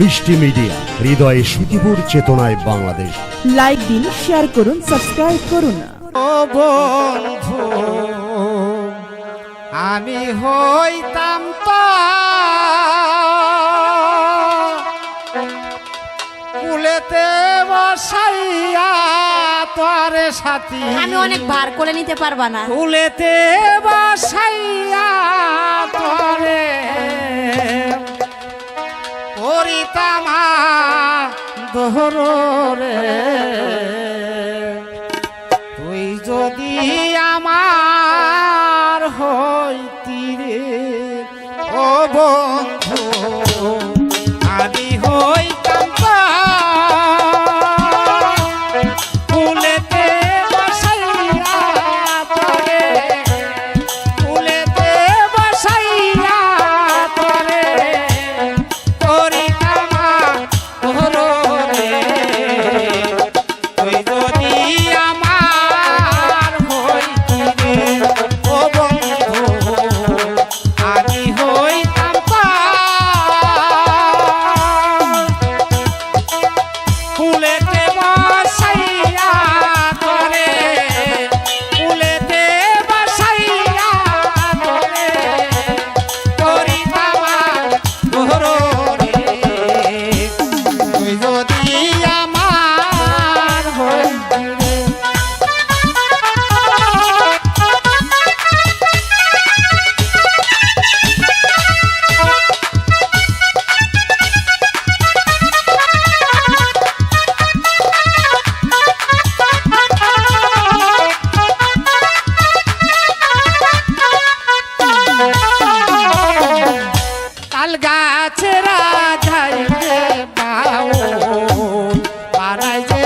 মিষ্টি মিডিয়া হৃদয়ে সুখীপুর চেতনায় বাংলাদেশ। লাইক দিন শেয়ার করুন সাবস্ক্রাইব করুন। আমি হইতাম কুলেতে বসাইয়া সাথী। আমি অনেক ভার করে নিতে পারবা না। কুলেতে বসাইয়া করিতাম দোহর তুই যদি আমার হইতি রে ও día. I allá.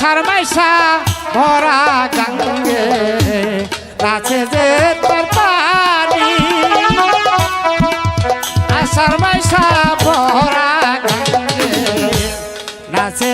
Mysaa Maisa ভরা গাঙ্গে নাচে যে তোর পানি। মাইসার মাইসা ভরা গাঙ্গে নাচে